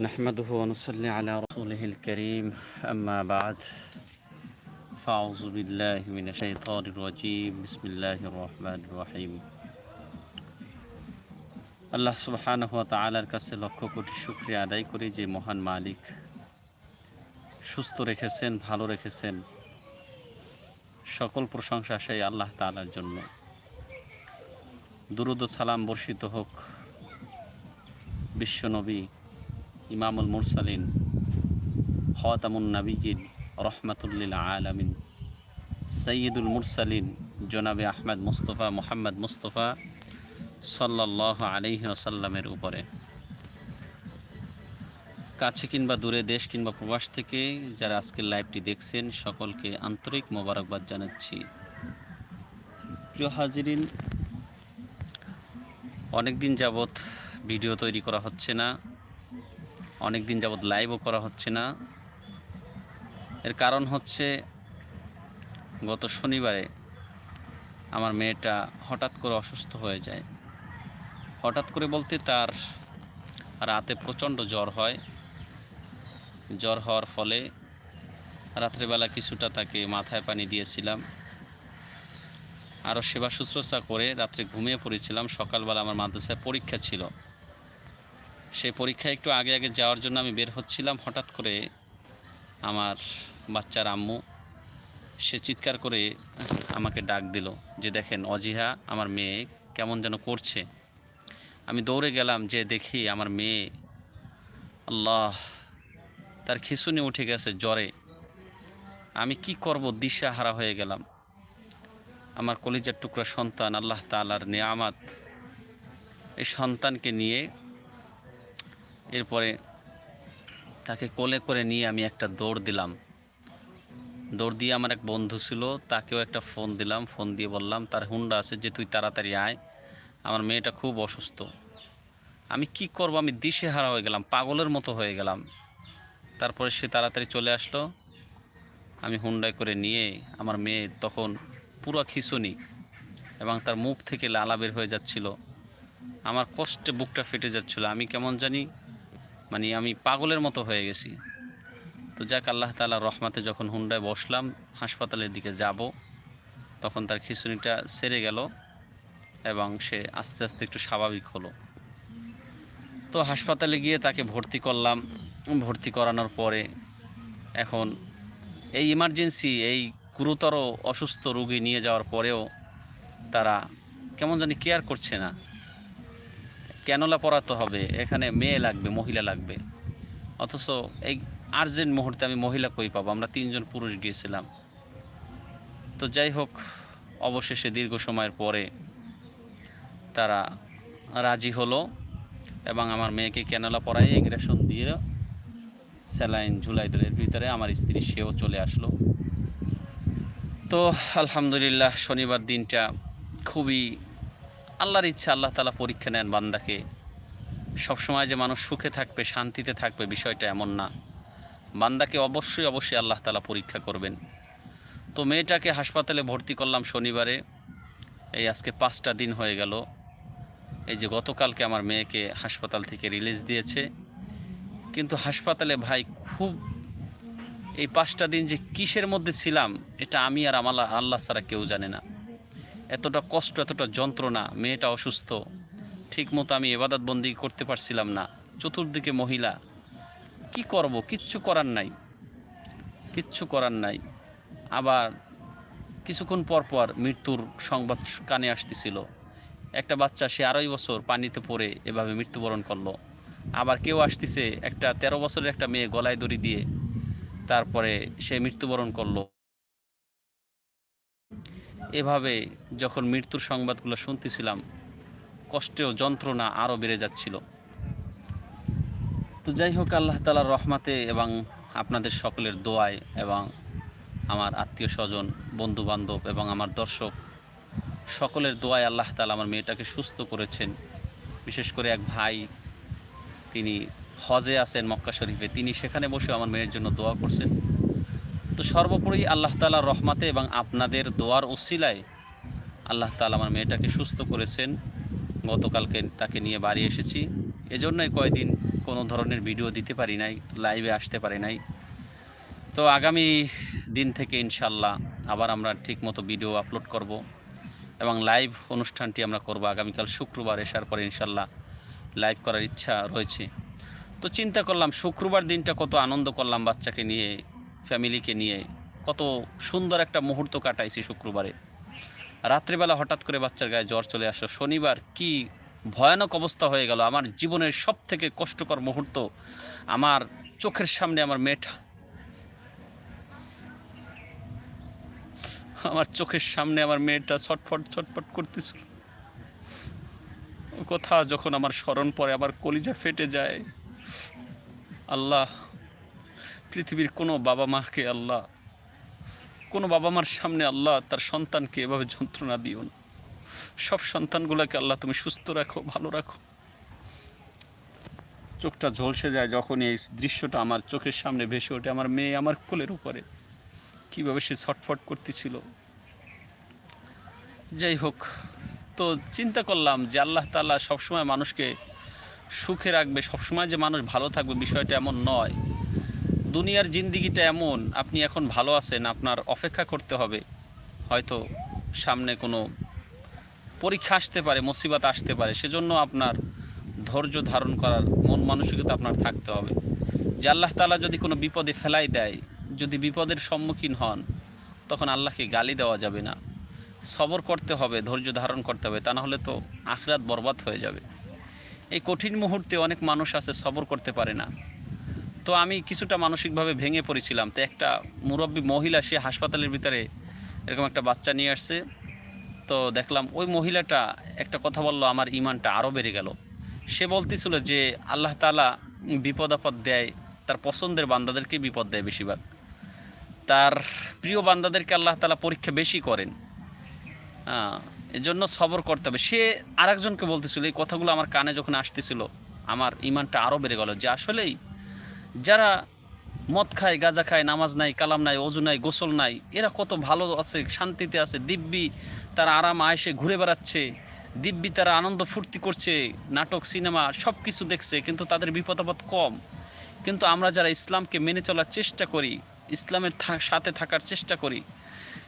نحمده ونصلي على رسوله الكريم أما بعد فأعوذ بالله من الشيطان الرجيم بسم الله الرحمن الرحيم আল্লাহ সুবহানাহু ওয়া তাআলার কাছে লক্ষ কোটি শুকরিয়া আদায় করি যে মহান মালিক সুস্থ রেখেছেন ভালো রেখেছেন সকল প্রশংসা সেই আল্লাহ তাআলার জন্য দুরুদ ও সালাম বর্ষিত হোক বিশ্বনবী ইমামুল মুরসালিন, খতামুন নাবিগিন রহমাতুল্লিল আলামিন। সৈয়দুল মুরসালিন, জনাবে আহমেদ মুস্তফা মোহাম্মদ মুস্তফা সাল্লাহ আলহি আসাল্লামের উপরে। কাছে কিংবা দূরে দেশ কিংবা প্রবাস থেকে যারা আজকের লাইভটি দেখছেন, সকলকে আন্তরিক মোবারকবাদ জানাচ্ছি। প্রিয় হাজিরিন অনেক দিন যাবৎ ভিডিও তৈরি করা হচ্ছে না। অনেক দিন যাবৎ লাইভও করা হচ্ছে না। এর কারণ হচ্ছে, গত শনিবারে আমার মেয়েটা হঠাৎ করে অসুস্থ হয়ে যায়। হঠাৎ করে বলতে তার রাতে প্রচণ্ড জ্বর হয়। জ্বর হওয়ার ফলে রাত্রেবেলা কিছুটা তাকে মাথায় পানি দিয়েছিলাম। আরও সেবা শুশ্রূষা করে রাত্রে ঘুমিয়ে পড়েছিলাম। সকালবেলা আমার মাদ্রাসায় পরীক্ষা ছিল। সেই পরীক্ষায় একটু আগে আগে যাওয়ার জন্য আমি বের হচ্ছিলাম। হঠাৎ করে আমার বাচ্চার আম্মু, সে চিৎকার করে আমাকে ডাক দিল যে, দেখেন অজিহা, আমার মেয়ে কেমন যেন করছে। আমি দৌড়ে গেলাম যে, দেখি আমার মেয়ে, আল্লাহ, তার খিসুনি উঠে গেছে জ্বরে। আমি কি করব? দিশা হারা হয়ে গেলাম। আমার কলিজার টুকরা সন্তান, আল্লাহ তালার নিয়ামাত, এই সন্তানকে নিয়ে এরপরে তাকে কোলে করে নিয়ে আমি একটা দৌড় দিলাম। দৌড় দিয়ে আমার এক বন্ধু ছিল, তাকেও একটা ফোন দিলাম, ফোন দিয়ে বললাম, তার হুন্ডা আছে, যে তুই তাড়াতাড়ি আয়, আমার মেয়েটা খুব অসুস্থ। আমি কি করব? আমি দিশে হারা হয়ে গেলাম, পাগলের মতো হয়ে গেলাম। তারপরে সে তাড়াতাড়ি চলে আসলো। আমি হুন্ডায় করে নিয়ে আমার মেয়ে তখন পুরো খিচুনি এবং তার মুখ থেকে লালা বের হয়ে যাচ্ছিল। আমার কষ্টে বুকটা ফেটে যাচ্ছিল। আমি কেমন জানি মানে আমি পাগলের মতো হয়ে গেছি। তো যাক, আল্লাহ তালা রহমাতে যখন হুন্ডায় বসলাম, হাসপাতালের দিকে যাব, তখন তার খিচুনিটা সেরে গেল এবং সে আস্তে আস্তে একটু স্বাভাবিক হলো। তো হাসপাতালে গিয়ে তাকে ভর্তি করলাম। ভর্তি করানোর পরে এখন এই ইমার্জেন্সি এই গুরুতর অসুস্থ রোগী নিয়ে যাওয়ার পরেও তারা কেমন জানি কেয়ার করছে না। ক্যানোলা পরাতে হবে? এখানে মেয়ে লাগবে, মহিলা লাগবে। অথচ এই আর্জেন্ট মুহূর্তে আমি মহিলা কই পাবো? আমরা তিনজন পুরুষ গিয়েছিলাম। তো যাই হোক, অবশেষে দীর্ঘ সময়ের পরে তারা রাজি হলো এবং আমার মেয়েকে ক্যানোলা পরাই এগ্রেশন দিয়ে স্যালাইন ঝুলাই দিল। এর ভিতরে আমার স্ত্রী সেও চলে আসলো। তো আলহামদুলিল্লাহ, শনিবার দিনটা খুবই আল্লাহর ইচ্ছা, আল্লাহ তালা পরীক্ষা নেন বান্দাকে। সবসময় যে মানুষ সুখে থাকবে, শান্তিতে থাকবে, বিষয়টা এমন না। বান্দাকে অবশ্যই অবশ্যই আল্লাহ তালা পরীক্ষা করবেন। তো মেয়েটাকে হাসপাতালে ভর্তি করলাম শনিবারে। এই আজকে পাঁচটা দিন হয়ে গেল। এই যে গতকালকে আমার মেয়েকে হাসপাতাল থেকে রিলিজ দিয়েছে। কিন্তু হাসপাতালে ভাই খুব এই পাঁচটা দিন যে কিসের মধ্যে ছিলাম, এটা আমি আর আমার আল্লাহ ছাড়া কেউ জানে না। এতটা কষ্ট, এতটা যন্ত্রণা, মেয়েটা অসুস্থ। ঠিকমতো আমি এবাদত বন্দি করতে পারছিলাম না। চতুর্দিকে মহিলা। কি করব? কিচ্ছু করার নাই। কিচ্ছু করার নাই। আবার কিছুক্ষণ পর পর মৃত্যুর সংবাদ কানে আসতেছিল। একটা বাচ্চা, সে আড়াই বছর পানিতে পড়ে এভাবে মৃত্যুবরণ করল। আবার কেউ আসতেছে, একটা তেরো বছরের একটা মেয়ে গলায় দড়ি দিয়ে। তারপরে সে মৃত্যুবরণ করল। এভাবে যখন মৃত্যুর সংবাদগুলো শুনতেছিলাম কষ্টেও যন্ত্রণা আরও বেড়ে যাচ্ছিল। তো যাই হোক, আল্লাহ তালার রহমাতে এবং আপনাদের সকলের দোয়ায় এবং আমার আত্মীয় স্বজন বন্ধু বান্ধব এবং আমার দর্শক, সকলের দোয়ায় আল্লাহ তালা আমার মেয়েটাকে সুস্থ করেছেন। বিশেষ করে এক ভাই, তিনি হজে আছেন মক্কা শরীফে, তিনি সেখানে বসে আমার মেয়ের জন্য দোয়া করছেন। তো সর্বোপরি আল্লাহ তালার রহমাতে এবং আপনাদের দোয়ার ওসিলায় আল্লাহ তালা আমার মেয়েটাকে সুস্থ করেছেন। গতকালকে তাকে নিয়ে বাড়ি এসেছি। এজন্যই কয়দিন কোনো ধরনের ভিডিও দিতে পারি নাই, লাইভে আসতে পারি নাই। তো আগামী দিন থেকে ইনশাল্লাহ আবার আমরা ঠিকমতো ভিডিও আপলোড করব এবং লাইভ অনুষ্ঠানটি আমরা করব আগামীকাল শুক্রবার। এসার পরে ইনশাল্লাহ লাইভ করার ইচ্ছা রয়েছে। তো চিন্তা করলাম শুক্রবার দিনটা কত আনন্দ করলাম বাচ্চাকে নিয়ে। ফ্যামিলিকে নিয়ে কত সুন্দর একটা মুহূর্ত কাটাইছি শুক্রবারে। রাত্রিবেলা হঠাৎ করে বাচ্চার গায়ে জ্বর চলে আসলো। শনিবার কি ভয়ানক অবস্থা হয়ে গেল। আমার জীবনের সব থেকে কষ্টকর মুহূর্ত আমার চোখের সামনে আমার মেয়েটা। আমার চোখের সামনে আমার মেয়েটা ছটফট ছটফট করতেছিল। কথা যখন আমার স্মরণ পড়ে আমার কলিজা ফেটে যায়। আল্লাহ পৃথিবীর কোনো বাবা মাকে আল্লাহ, কোনো বাবা মার সামনে আল্লাহ তার সন্তানকে এভাবে যন্ত্রণা দিও না। সব সন্তানগুলোকে আল্লাহ তুমি সুস্থ রাখো, ভালো রাখো। চোখটা ঝলসে যায় যখন এই দৃশ্যটা আমার চোখের সামনে ভেসে ওঠে, আমার মেয়ে আমার কোলের উপরে। কীভাবে সে ছটফট করতেছিল। যাই হোক, তো চিন্তা করলাম যে আল্লাহ তাআলা সবসময় মানুষকে সুখে রাখবে, সবসময় যে মানুষ ভালো থাকবে বিষয়টা এমন নয়। দুনিয়ার জিন্দিগিটা এমন, আপনি এখন ভালো আছেন, আপনার অপেক্ষা করতে হবে। হয়তো সামনে কোনো পরীক্ষা আসতে পারে, মুসিবত আসতে পারে, সেজন্য আপনার ধৈর্য ধারণ করার মন মানসিকতা আপনার থাকতে হবে। যে আল্লাহ তালা যদি কোনো বিপদে ফেলাই দেয়, যদি বিপদের সম্মুখীন হন, তখন আল্লাহকে গালি দেওয়া যাবে না। সবর করতে হবে, ধৈর্য ধারণ করতে হবে, তা না হলে তো আখরাত বরবাদ হয়ে যাবে। এই কঠিন মুহূর্তে অনেক মানুষ আছে সবর করতে পারে না। তো আমি কিছুটা মানসিকভাবে ভেঙে পড়েছিলাম। তো একটা মুরব্বী মহিলা, সে হাসপাতালের ভিতরে এরকম একটা বাচ্চা নিয়ে আসছে। তো দেখলাম ওই মহিলাটা একটা কথা বলল, আমার ইমানটা আরও বেড়ে গেল। সে বলতেছিল যে, আল্লাহ তালা বিপদ আপদ দেয়, তার পছন্দের বান্দাদেরকে বিপদ দেয় বেশিরভাগ। তার প্রিয় বান্দাদেরকে আল্লাহ তালা পরীক্ষা বেশি করেন। এজন্য সবর করতে হবে। সে আরেকজনকে বলতেছিল, এই কথাগুলো আমার কানে যখন আসতেছিল, আমার ইমানটা আরও বেড়ে গেল। যে আসলেই যারা মদ খায়, গাঁজা খায়, নামাজ নাই, কালাম নাই, অজু নাই, গোসল নাই, এরা কত ভালো আছে, শান্তিতে আছে, দিব্যি তারা আরাম আয়েসে ঘুরে বেড়াচ্ছে, দিব্যি তারা আনন্দ ফুর্তি করছে, নাটক, সিনেমা সব কিছু দেখছে, কিন্তু তাদের বিপদ আপদ কম। কিন্তু আমরা যারা ইসলামকে মেনে চলার চেষ্টা করি, ইসলামের সাথে থাকার চেষ্টা করি,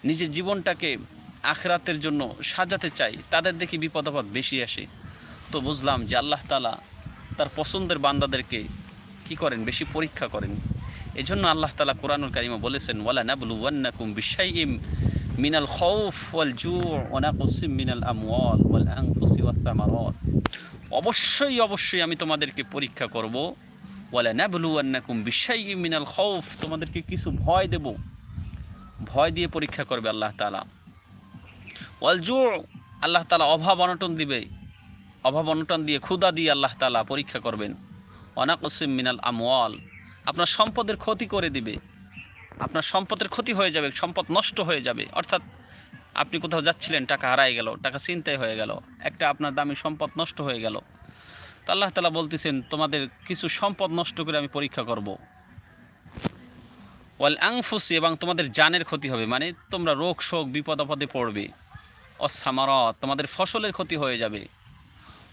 নিজের জীবনটাকে আখরাতের জন্য সাজাতে চাই, তাদের দেখি বিপদ আপদ বেশি আসে। তো বুঝলাম যে আল্লাহ তালা তার পছন্দের বান্দাদেরকে কি করেন? বেশি পরীক্ষা করেন। এই জন্য আল্লাহ তালা কোরআনুল কারিমা বলেছেন, ওয়ালা নাবলু ওয়ান্নাকুম বিশাইইম মিনাল খৌফ ওয়াল জু ওয়ানাকুসিম মিনাল আমওয়াল ওয়াল আনফুসি ওয়াত থামারাত অবশ্যই অবশ্যই আমি তোমাদেরকে পরীক্ষা করব, ওয়ালা নাবলু ওয়ান্নাকুম বিশাইইম মিনাল খৌফ তোমাদেরকে কিছু ভয় দেব। ভয় দিয়ে পরীক্ষা করবে আল্লাহ তালা ওয়াল জু আল্লাহ তালা অভাব অনটন দিবে। অভাব অনটন দিয়ে ক্ষুদা দিয়ে আল্লাহ তালা পরীক্ষা করবেন। অনাকসিম মিনাল আমওয়াল। আপনার সম্পদের ক্ষতি করে দিবে। আপনার সম্পদের ক্ষতি হয়ে যাবে, সম্পদ নষ্ট হয়ে যাবে। অর্থাৎ আপনি কোথাও যাচ্ছিলেন, টাকা হারাই গেল, টাকা চিন্তায় হয়ে গেল, একটা আপনার দামি সম্পদ নষ্ট হয়ে গেল। তো আল্লাহ তালা বলতেছেন, তোমাদের কিছু সম্পদ নষ্ট করে আমি পরীক্ষা করব। ওয়াল আংফুসি এবং তোমাদের জানের ক্ষতি হবে মানে তোমরা রোগ, শোক, বিপদ, আপদে পড়বে। অসামারত তোমাদের ফসলের ক্ষতি হয়ে যাবে।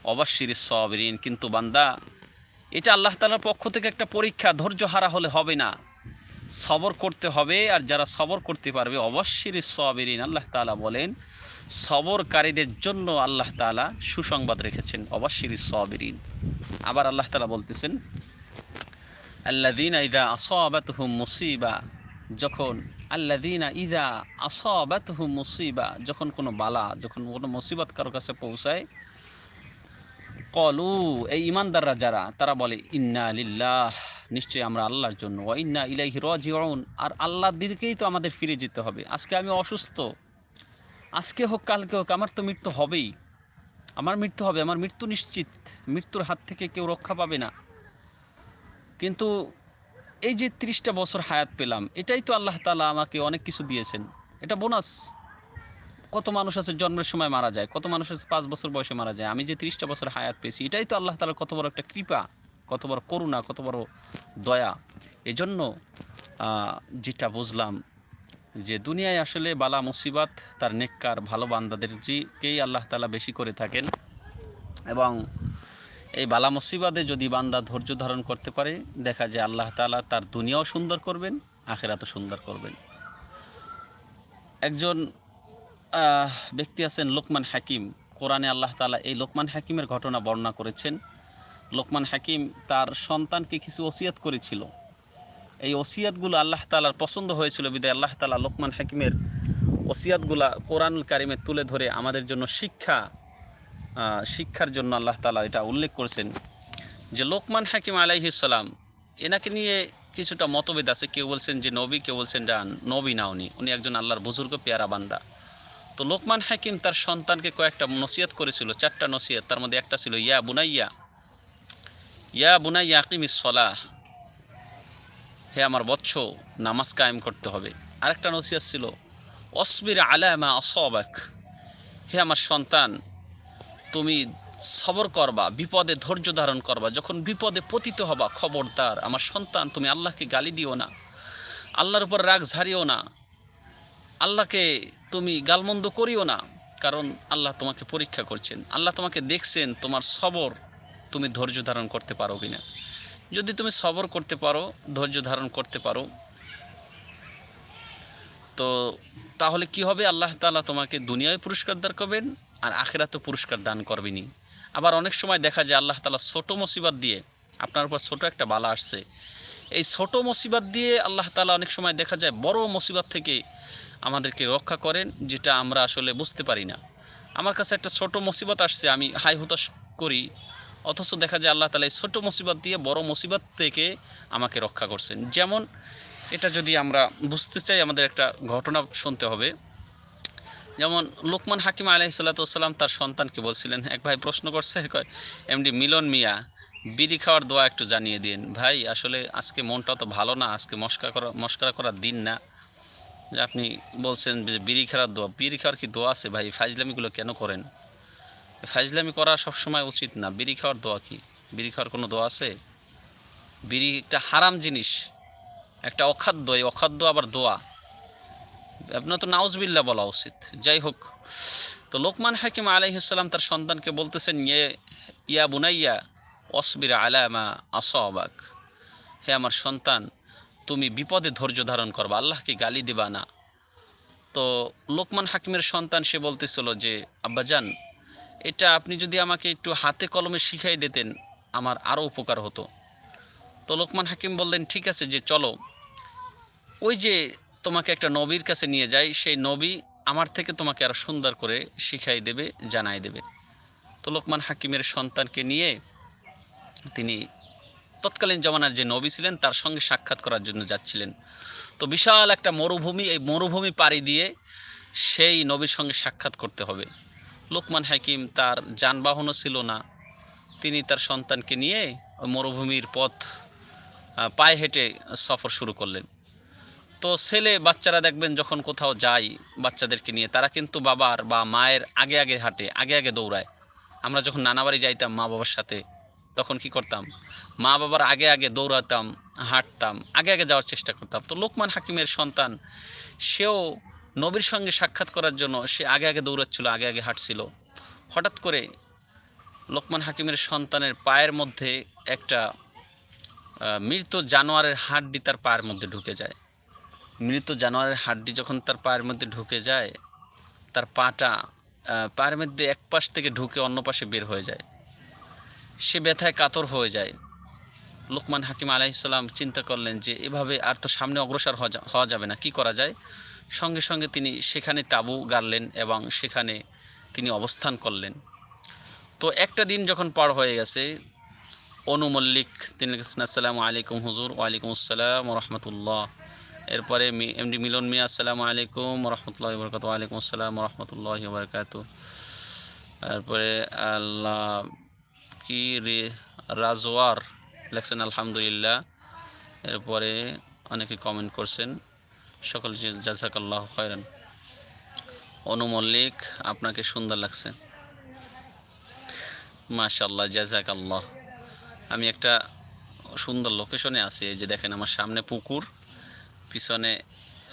অবশ্যির সবরিন, কিন্তু বান্দা এটা আল্লাহ তালার পক্ষ থেকে একটা পরীক্ষা, ধৈর্য হারা হলে হবে না। সবর করতে হবে আর যারা সবর করতে পারবে, অবশ্যই সবেরিন আল্লাহ তালা বলেন, সবরকারীদের জন্য আল্লাহ তালা সুসংবাদ রেখেছেন, অবশ্যই সবেরিন আবার আল্লাহ তালা বলতেছেন আল্লাদিনা ইদা আসবাতহুম মুসিবা যখন আল্লাদিনা ইদা আসবাতহুম মুসিবা, যখন কোনো বালা, যখন কোনো মুসিবত কারও কাছে পৌঁছায় কলু, এই ইমানদাররা যারা, তারা বলে, ইন্না লিল্লাহ নিশ্চয়ই আমরা আল্লাহর জন্য। ও ইন্না ইলাইহি রাজিউন আর আল্লাহর দিকেই তো আমাদের ফিরে যেতে হবে। আজকে আমি অসুস্থ। আজকে হোক, কালকে হোক, আমার তো মৃত্যু হবেই। আমার মৃত্যু হবে, আমার মৃত্যু নিশ্চিত। মৃত্যুর হাত থেকে কেউ রক্ষা পাবে না। কিন্তু এই যে ত্রিশটা বছর হায়াত পেলাম, এটাই তো আল্লাহ তালা আমাকে অনেক কিছু দিয়েছেন। এটা বোনাস। কত মানুষ আছে জন্মের সময় মারা যায়, কত মানুষ আছে পাঁচ বছর বয়সে মারা যায়, আমি যে ত্রিশটা বছর হায়াত পেয়েছি, এটাই তো আল্লাহ তালার কত বড় একটা কৃপা, কত বড় করুণা, কত বড় দয়া। এজন্য যেটা বুঝলাম যে দুনিয়ায় আসলে বালা মুসিবাত, তার নেককার, ভালো বান্দাদের বান্দাদেরকেই আল্লাহ তালা বেশি করে থাকেন এবং এই বালা মুসিবাদে যদি বান্দা ধৈর্য ধারণ করতে পারে, দেখা যায় আল্লাহ তাআলা তার দুনিয়াও সুন্দর করবেন, আখেরাতও সুন্দর করবেন। একজন ব্যক্তি আছেন লোকমান হাকিম। কোরআনে আল্লাহ তালা এই লোকমান হাকিমের ঘটনা বর্ণনা করেছেন। লোকমান হাকিম তার সন্তানকে কিছু ওসিয়াত করেছিল। এই ওসিয়াতগুলো আল্লাহ তালার পছন্দ হয়েছিল। বিদায় আল্লাহ তালা লোকমান হাকিমের ওসিয়াতগুলা কোরআনুল কারিমে তুলে ধরে আমাদের জন্য শিক্ষা শিক্ষার জন্য আল্লাহ তালা এটা উল্লেখ করেছেন যে লোকমান হাকিম আলাইহিসাল্লাম এনাকে নিয়ে কিছুটা মতভেদ আছে। কেউ বলছেন যে নবী, কেউ বলছেন যে নবী না উনি। উনি একজন আল্লাহর বুজুর্গ, পেয়ারা বান্দা। তো লোকমান হাকিম তার সন্তানকে কয়েকটা নসিহত করেছিল, চারটা নসিহত। তার মধ্যে একটা ছিল, ইয়া বুনাইয়া ইয়া বুনাইয়া আকিমিস সলাহ, হে আমার বৎস, নামাজ কায়েম করতে হবে। আরেকটা নসিহত ছিল, অসবির আলামা অসবাক হে আমার সন্তান, তুমি সবর করবা, বিপদে ধৈর্য ধারণ করবা। যখন বিপদে পতিত হবা, খবরদার, আমার সন্তান, তুমি আল্লাহকে গালি দিও না, আল্লাহর উপর রাগ ঝাড়িও না আল্লাহকে তুমি গালমন্দ করিও না, কারণ আল্লাহ তোমাকে পরীক্ষা করছেন। আল্লাহ তোমাকে দেখছেন, তোমার সবর তুমি ধৈর্য ধারণ করতে পারো কি না যদি তুমি সবর করতে পারো, ধৈর্য ধারণ করতে পারো, তো তাহলে কি হবে? আল্লাহ তালা তোমাকে দুনিয়ায় পুরস্কার দান করবেন, আর আখেরাতে পুরস্কার দান করবেনি আবার অনেক সময় দেখা যায় আল্লাহ তালা ছোট মুসিবত দিয়ে, আপনার উপর ছোট একটা বালা আসছে। এই ছোট মুসিবত দিয়ে আল্লাহ তালা অনেক সময় দেখা যায় বড় মুসিবত থেকে আমাদেরকে রক্ষা করেন, যেটা আমরা আসলে বুঝতে পারি না। আমার কাছে একটা ছোট মুসিবত আসছে, আমি হাই হতাশ করি। অথচ দেখা যায় আল্লাহ তালা এই ছোটো মুসিবত দিয়ে বড় মুসিবত থেকে আমাকে রক্ষা করছেন। যেমন এটা যদি আমরা বুঝতে চাই, আমাদের একটা ঘটনা শুনতে হবে। যেমন লোকমান হাকিম আলাহি সাল্লাতাম তার সন্তানকে বলছিলেন, এক ভাই প্রশ্ন করছে, কয়, এমডি মিলন মিয়া, বিড়ি খাওয়ার দোয়া একটু জানিয়ে দিন। ভাই, আসলে আজকে মনটা তো ভালো না, আজকে মস্কা করা, মস্করা করার দিন না। যে আপনি বলছেন যে বিড়ি খাওয়ার দোয়া। বিড়ি খাওয়ার কি দোয়া আছে ভাই? ফাইজলামিগুলো কেন করেন? ফাইজলামি করা সবসময় উচিত না। বিড়ি খাওয়ার দোয়া কি? বিড়ি খাওয়ার কোনো দোয়া আছে? বিড়ি একটা হারাম জিনিস। একটা অখাদ্য, এই অখাদ্য আবার দোয়া। আপনার তো নাউজবিল্লা বলা উচিত। যাই হোক, তো লোকমান হাকিম আলাইহিসাল্লাম তার সন্তানকে বলতেছেন ইয়ে ইয়া বুনাইয়া, অসবির আলামা আসবাক। হে আমার সন্তান তুমি বিপদে ধৈর্য ধারণ করবা, আল্লাহকে গালি দিবা না। তো লোকমান হাকিমের সন্তান, সে বলতেছিল যে আব্বাজান এটা আপনি যদি আমাকে একটু হাতে কলমে শিখাই দিতেন, আমার আরও উপকার হতো। তো লোকমান হাকিম বললেন, ঠিক আছে, যে চলো। ওই যে তোমাকে একটা নবীর কাছে নিয়ে যাই, সেই নবী আমার থেকে তোমাকে আরও সুন্দর করে শিখাই দেবে, জানাই দেবে। তো লোকমান হাকিমের সন্তানকে নিয়ে তিনি তৎকালীন জমানার যে নবী ছিলেন, তার সঙ্গে সাক্ষাৎ করার জন্য যাচ্ছিলেন। তো বিশাল একটা মরুভূমি, এই মরুভূমি পাড়ি দিয়ে সেই নবীর সঙ্গে সাক্ষাৎ করতে হবে। লোকমান হাকিম তার যানবাহনও ছিল না। তিনি তার সন্তানকে নিয়ে ওই মরুভূমির পথ পায়ে হেঁটে সফর শুরু করলেন। তো ছেলে বাচ্চারা দেখবেন যখন কোথাও যায় বাচ্চাদেরকে নিয়ে, তারা কিন্তু বাবার বা মায়ের আগে আগে হাঁটে, আগে আগে দৌড়ায়। আমরা যখন নানাবাড়ি যাইতাম মা বাবার সাথে তখন কি করতাম? মা বাবার আগে আগে দৌড়াতাম, হাঁটতাম, আগে আগে যাওয়ার চেষ্টা করতাম। তো লোকমান হাকিমের সন্তান, সেও নবীর সঙ্গে সাক্ষাৎ করার জন্য সে আগে আগে দৌড়াচ্ছিল, আগে আগে হাঁটছিল। হঠাৎ করে লোকমান হাকিমের সন্তানের পায়ের মধ্যে একটা মৃত জানোয়ারের হাড্ডি তার পায়ের মধ্যে ঢুকে যায়। মৃত জানোয়ারের হাড্ডি যখন তার পায়ের মধ্যে ঢুকে যায়, তার পাটা পায়ের মধ্যে এক পাশ থেকে ঢুকে অন্য পাশে বের হয়ে যায়। সে ব্যথায় কাতর হয়ে যায়। লোকমান হাকিম আলাইসাল্লাম চিন্তা করলেন যে, এভাবে আর তো সামনে অগ্রসর হওয়া যাবে না, কি করা যায়? সঙ্গে সঙ্গে তিনি সেখানে তাঁবু গাড়লেন এবং সেখানে তিনি অবস্থান করলেন। তো একটা দিন যখন পার হয়ে গেছে, অনু মল্লিক তিনি আসসালামু আলাইকুম হুজুর ওয়ালাইকুম আসসালাম রহমতুল্লাহ। এরপরে এমডি মিলন মিয়া, আসসালামু আলাইকুম রহমতুল্লাহ বরকাত ওয়ালাইকুম আসসালাম রহমতুল্লাহ বরকাত তারপরে আল্লাহ কি রে, রাজওয়ার লেখছেন, আলহামদুলিল্লাহ। এরপরে অনেকে কমেন্ট করছেন, সকল জাজাকাল্লাহ খয়রান। অনু মল্লিক, আপনাকে সুন্দর লাগছে। মাশাল্লাহ জাজাকাল্লাহ। আমি একটা সুন্দর লোকেশনে আছি, এই যে দেখেন আমার সামনে পুকুর, পিছনে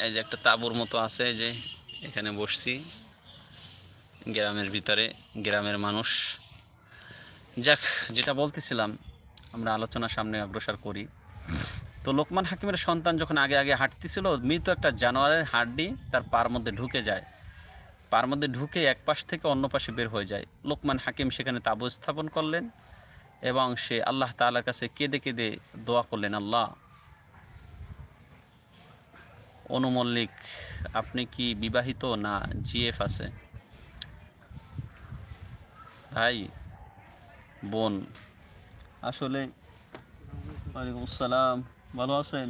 এই যে একটা তাঁবুর মতো আছে যে এখানে বসছি। গ্রামের ভিতরে, গ্রামের মানুষ। যাক, যেটা বলতেছিলাম, আমরা আলোচনা সামনে অগ্রসর করি। তো লোকমান হাকিমের সন্তান যখন আগে আগে হাঁটতেছিল, মৃত একটা জানোয়ারের হাড্ডি তার পার মধ্যে ঢুকে যায়। পার মধ্যে ঢুকে এক পাশ থেকে অন্য পাশে বের হয়ে যায়। লোকমান হাকিম সেখানে তাবু স্থাপন করলেন এবং সে আল্লাহ তাআলার কাছে কেঁদে কেঁদে দোয়া করলেন, আল্লাহ অনু মল্লিক আপনি কি বিবাহিত না জিএফ আছে? ভাই বোন, আসলে ওয়ালাইকুম আসসালাম, ভালো আছেন?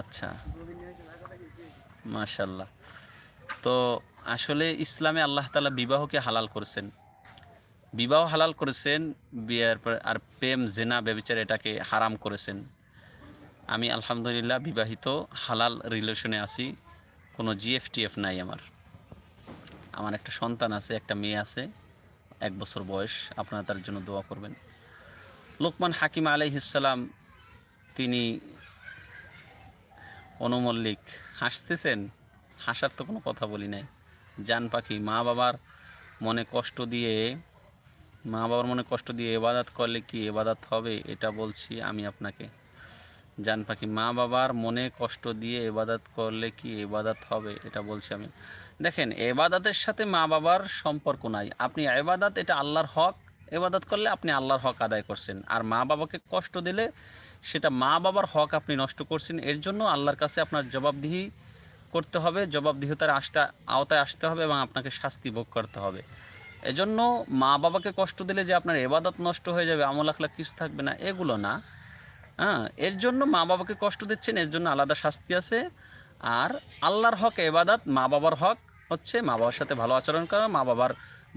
আচ্ছা। মাশাল্লাহ তো আসলে ইসলামে আল্লাহ তালা বিবাহকে হালাল করেছেন। বিবাহ হালাল করেছেন, বিয়ের পর আর প্রেম, জেনা, ব্যবিচার এটাকে হারাম করেছেন। আমি আলহামদুলিল্লাহ বিবাহিত, হালাল রিলেশনে আছি, কোনো জিএফটিএফ নাই আমার। আমার একটা সন্তান আছে, একটা মেয়ে আছে। এক বছর বয়স, আপনারা তার জন্য দোয়া করবেন। লোকমান হাকিম আলাইহিসাল্লাম তিনি অনুমল্লিক, হাসতেছেন? হাসার তো কোনো কথা বলি নাই। জান পাখি, মা বাবার মনে কষ্ট দিয়ে, মা বাবার মনে কষ্ট দিয়ে এবাদাত করলে কি এবাদাত হবে, এটা বলছি আমি আপনাকে। জান পাখি, মা বাবার মনে কষ্ট দিয়ে এবাদাত করলে কি এবাদাত হবে, এটা বলছি আমি। দেখেন, এবাদাতের সাথে মা বাবার সম্পর্ক নাই। আপনি এবাদাত, এটা আল্লাহর হক। এবাদাত করলে আপনি আল্লাহর হক আদায় করছেন। আর মা বাবাকে কষ্ট দিলে সেটা মা বাবার হক আপনি নষ্ট করছেন। এর জন্য আল্লাহর কাছে আপনার জবাবদিহি করতে হবে। জবাবদিহিতার আসতে আওতায় আসতে হবে এবং আপনাকে শাস্তি ভোগ করতে হবে। এজন্য মা বাবাকে কষ্ট দিলে যে আপনার এবাদত নষ্ট হয়ে যাবে, আমল আখলাখ কিছু থাকবে না, এগুলো না। হ্যাঁ এর জন্য মা বাবাকে কষ্ট দিচ্ছেন, এর জন্য আলাদা শাস্তি আছে। আর আল্লাহর হক এবাদাত মা বাবার হক হচ্ছে মা বাবার সাথে ভালো আচরণ করা মা বাবার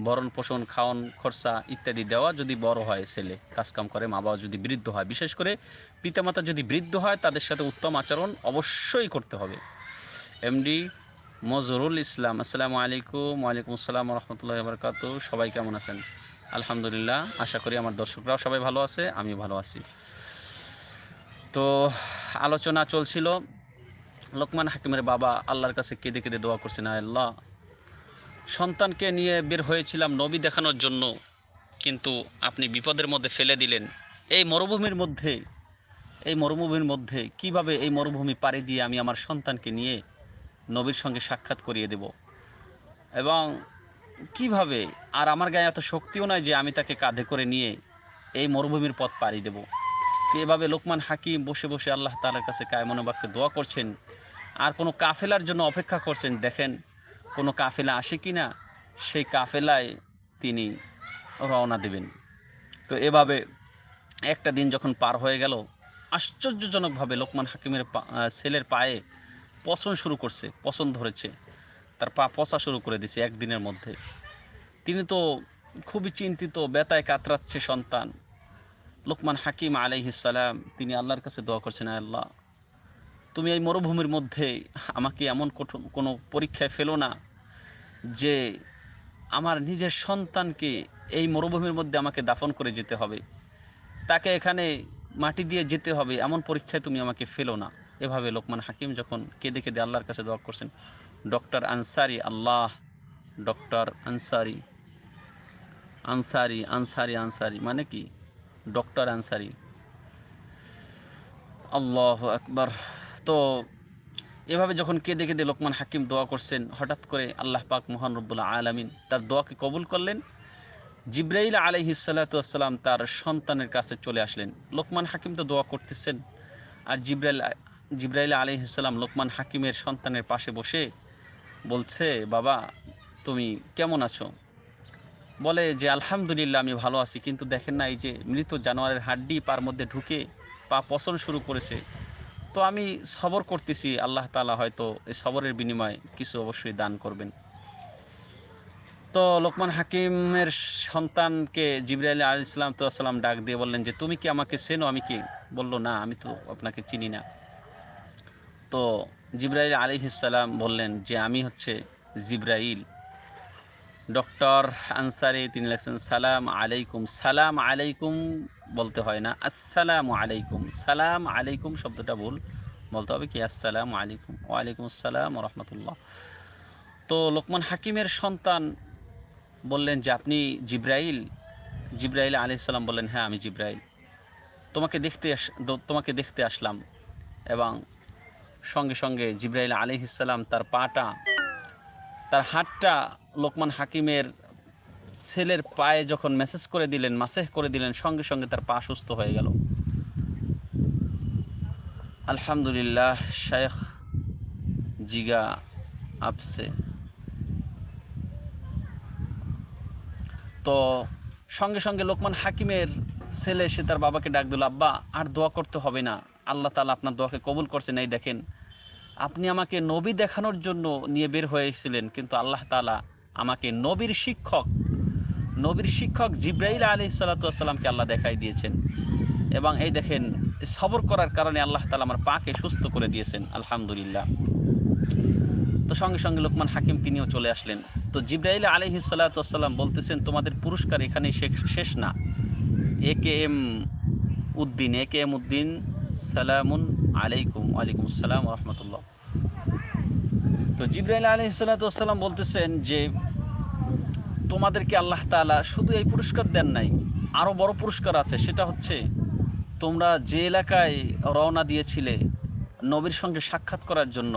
ভরণ পোষণ, খাওয়ান, খরচা ইত্যাদি দেওয়া যদি বড় হয় ছেলে কাজকাম করে মা বাবা যদি বৃদ্ধ হয়, বিশেষ করে পিতামাতা যদি বৃদ্ধ হয় তাদের সাথে উত্তম আচরণ অবশ্যই করতে হবে। এমডি মজরুল ইসলাম, আসসালামু আলাইকুম, ওয়ালাইকুম আসসালাম রহমতুল্লাহ বরকাত সবাই কেমন আছেন? আলহামদুলিল্লাহ, আশা করি আমার দর্শকরাও সবাই ভালো আছে আমি ভালো আছি। তো আলোচনা চলছিল লোকমান হাকিমের বাবা আল্লাহর কাছে কেঁদে কেঁদে দোয়া করছেন, "আয় আল্লাহ, সন্তানকে নিয়ে বের হয়েছিলাম নবী দেখানোর জন্য, কিন্তু আপনি বিপদের মধ্যে ফেলে দিলেন। এই মরুভূমির মধ্যে, এই মরুভূমির মধ্যে কীভাবে এই মরুভূমি পাড়ি দিয়ে আমি আমার সন্তানকে নিয়ে নবীর সঙ্গে সাক্ষাৎ করিয়ে দেব? এবং কীভাবে? আর আমার গায়ে এত শক্তিও নয় যে আমি তাকে কাঁধে করে নিয়ে এই মরুভূমির পথ পাড়ি দেব। এভাবে লোকমান হাকিম বসে বসে আল্লাহ তালার কাছে কায়মনে বাক্যে দোয়া করছেন। আর কোনো কাফেলার জন্য অপেক্ষা করছেন? দেখেন, কোনো কাফেলা আসে কি না, সেই কাফেলায় তিনি রওনা দেবেন। তো এভাবে একটা দিন যখন পার হয়ে গেল, আশ্চর্যজনকভাবে লোকমান হাকিমের ছেলের পায়ে পচন শুরু করছে, পচন ধরেছে, তার পা পচা শুরু করে দিছে একদিনের মধ্যে। তিনি তো খুবই চিন্তিত বেতায় কাতরাচ্ছে সন্তান। লোকমান হাকিম আলাইহিসাল্লাম তিনি আল্লাহর কাছে দোয়া করছেন, আল্লাহ তুমি এই মরুভূমির মধ্যে আমাকে এমন কঠোর কোনো পরীক্ষায় ফেলো না যে আমার নিজের সন্তানকে এই মরুভূমির মধ্যে আমাকে দাফন করে যেতে হবে। তাকে এখানে মাটি দিয়ে যেতে হবে, এমন পরীক্ষায় তুমি আমাকে ফেলো না। এভাবে লোকমান হাকিম যখন কেঁদে কেঁদে আল্লাহর কাছে দোয়া করছেন, ডক্টর আনসারি, আল্লাহ, ডক্টর আনসারি আনসারি আনসারি আনসারি। মানে কি? ডক্টর আনসারি। আল্লাহ আকবার। তো এভাবে যখন কেঁদে কেঁদে লোকমান হাকিম দোয়া করছেন, হঠাৎ করে আল্লাহ পাক মহান রব্বুল্লাহ আলামিন তার দোয়াকে কবুল করলেন। জিব্রাইল আলহিসাল্লাতাম তার সন্তানের কাছে চলে আসলেন। লোকমান হাকিম তো দোয়া করতেছেন। আর জিব্রাইল জিব্রাইল আলহিসাল্লাম লোকমান হাকিমের সন্তানের পাশে বসে বলছে, বাবা, তুমি কেমন আছো? বলে যে, আলহামদুলিল্লাহ, আমি ভালো আছি। কিন্তু দেখেন না, এই যে মৃত জানোয়ারের হাড্ডি পার মধ্যে ঢুকে পা পচন শুরু করেছে। তো আমি সবর করতেছি, আল্লাহ তাআলা হয়তো এই সবরের বিনিময়ে কিছু অবশ্যই দান করবেন। তো লোকমান হাকিমের সন্তানকে জিবরাইল আলী ইসলাম তো আসসালাম ডাক দিয়ে বললেন যে, তুমি কি আমাকে চেনো? আমি কি? বলল, না, আমি তো আপনাকে চিনি না। তো জিব্রাইল আলী ইসালাম বললেন যে, আমি হচ্ছে জিব্রাইল। ডক্টর আনসারি তিনি লেখছেন, সালাম আলাইকুম। সালাম আলাইকুম বলতে হয় না। আসসালামু আলাইকুম। সালাম আলাইকুম শব্দটা ভুল। বলতে হবে কি? আসসালামু আলাইকুম। ওয়ালাইকুম আসসালাম রহমতুল্লাহ। তো লোকমান হাকিমের সন্তান বললেন যে, আপনি জিব্রাইল? জিব্রাইল আলাইসাল্লাম বললেন হ্যাঁ আমি জিব্রাইল। তোমাকে দেখতে আস- তোমাকে দেখতে আসলাম। এবং সঙ্গে সঙ্গে জিব্রাইল আলিহিসাল্লাম তার পাটা, তার হাতটা লোকমান হাকিমের ছেলের পায়ে যখন মেসেজ করে দিলেন, মাসেহ করে দিলেন, সঙ্গে সঙ্গে তার পা সুস্থ হয়ে গেল। আলহামদুলিল্লাহ শেখ জিগা আপসে। তো সঙ্গে সঙ্গে লোকমান হাকিমের ছেলে, সে তার বাবাকে ডাক দিল, আব্বা, আর দোয়া করতে হবে না। আল্লাহ তালা আপনার দোয়াকে কবুল করছেন। এই দেখেন, আপনি আমাকে নবী দেখানোর জন্য নিয়ে বের হয়েছিলেন, কিন্তু আল্লাহ তালা আমাকে নবীর শিক্ষক নবীর শিক্ষক জিব্রাইল আলি সাল্লাতামকে আল্লাহ দেখাই দিয়েছেন। এবং এই দেখেন, সবর করার কারণে আল্লাহ তালা আমার পাকে সুস্থ করে দিয়েছেন, আলহামদুলিল্লাহ। তো সঙ্গে সঙ্গে লোকমান হাকিম তিনিও চলে আসলেন। তো জিব্রাইল আলহি সাল্লাতাম বলতেছেন, তোমাদের পুরস্কার এখানেই শেষ- না। A K M Uddin, A K M Uddin, সালামুন আলাইকুম, ওয়ালাইকুম আসসালাম রহমতুল্লাহ। তো জিব্রাইল আলহি সাল্লাতাম বলতেছেন যে তোমাদেরকে আল্লাহ তালা শুধু এই পুরস্কার দেন নাই আরও বড় পুরস্কার আছে, সেটা হচ্ছে তোমরা যে এলাকায় রওনা দিয়েছিলে নবীর সঙ্গে সাক্ষাৎ করার জন্য